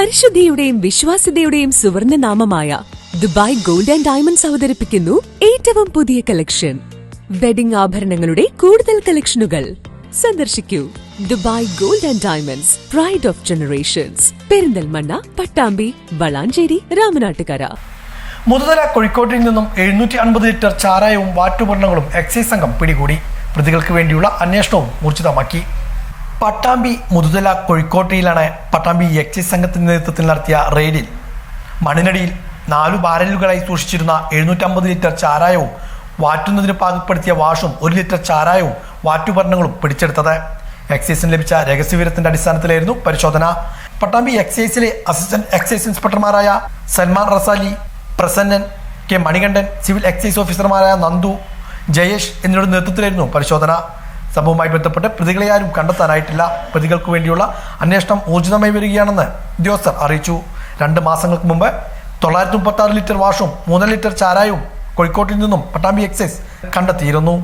പരിശുദ്ധിയുടെയും വിശ്വാസ്യതയുടെയും സുവർണ നാമമായ ദുബായ് ഗോൾഡ് ആൻഡ് ഡയമണ്ട്സ് അവതരിപ്പിക്കുന്നു ഏറ്റവും പുതിയ കളക്ഷൻ വെഡിംഗ് ആഭരണങ്ങളുടെ കൂടുതൽ കളക്ഷനുകൾ സന്ദർശിക്കൂ. Dubai gold and diamonds pride of generations Perinthalmanna Pattambi Valanchery Ramanattukara. Muthuthala കോഴിക്കോട്ടിൽ നിന്നും എഴുന്നൂറ്റി അൻപത് ലിറ്റർ ചാരായവും വാറ്റുപർണങ്ങളും എക്സൈസ് സംഘം പിടികൂടി. പ്രതികൾക്ക് വേണ്ടിയുള്ള അന്വേഷണവും ഊർജിതമാക്കി. പട്ടാമ്പി മുതുതല കോഴിക്കോട്ടയിലാണ് പട്ടാമ്പി എക്സൈസ് സംഘത്തിന്റെ നേതൃത്വത്തിൽ നടത്തിയ റെയ്ഡിൽ മണ്ണിനടിയിൽ നാലു ബാരലുകളായി സൂക്ഷിച്ചിരുന്ന എഴുന്നൂറ്റമ്പത് ലിറ്റർ ചാരായവും വാറ്റുന്നതിന് പാകപ്പെടുത്തിയ വാഷും ഒരു ലിറ്റർ ചാരായവും വാറ്റുപർണങ്ങളും പിടിച്ചെടുത്തത്. എക്സൈസിന് ലഭിച്ച രഹസ്യവിവരത്തിന്റെ അടിസ്ഥാനത്തിലായിരുന്നു പരിശോധന. പട്ടാമ്പി എക്സൈസിലെ assistant excise ഇൻസ്പെക്ടർമാരായ Salman Rasali Prasannan K Manikandan civil excise ഓഫീസർമാരായ നന്ദു ജയേഷ് എന്നിവരുടെ നേതൃത്വത്തിലായിരുന്നു പരിശോധന. സംഭവവുമായി ബന്ധപ്പെട്ട് പ്രതികളെ ആരും കണ്ടെത്താനായിട്ടില്ല. പ്രതികൾക്ക് വേണ്ടിയുള്ള അന്വേഷണം ഊർജിതമായി വരികയാണെന്ന് ഉദ്യോഗസ്ഥർ അറിയിച്ചു. രണ്ട് മാസങ്ങൾക്ക് മുമ്പ് തൊള്ളായിരത്തി മുപ്പത്തി ലിറ്റർ വാഷും മൂന്നര ലിറ്റർ ചാരായവും കോഴിക്കോട്ടിൽ നിന്നും പട്ടാമ്പി എക്സൈസ് കണ്ടെത്തിയിരുന്നു.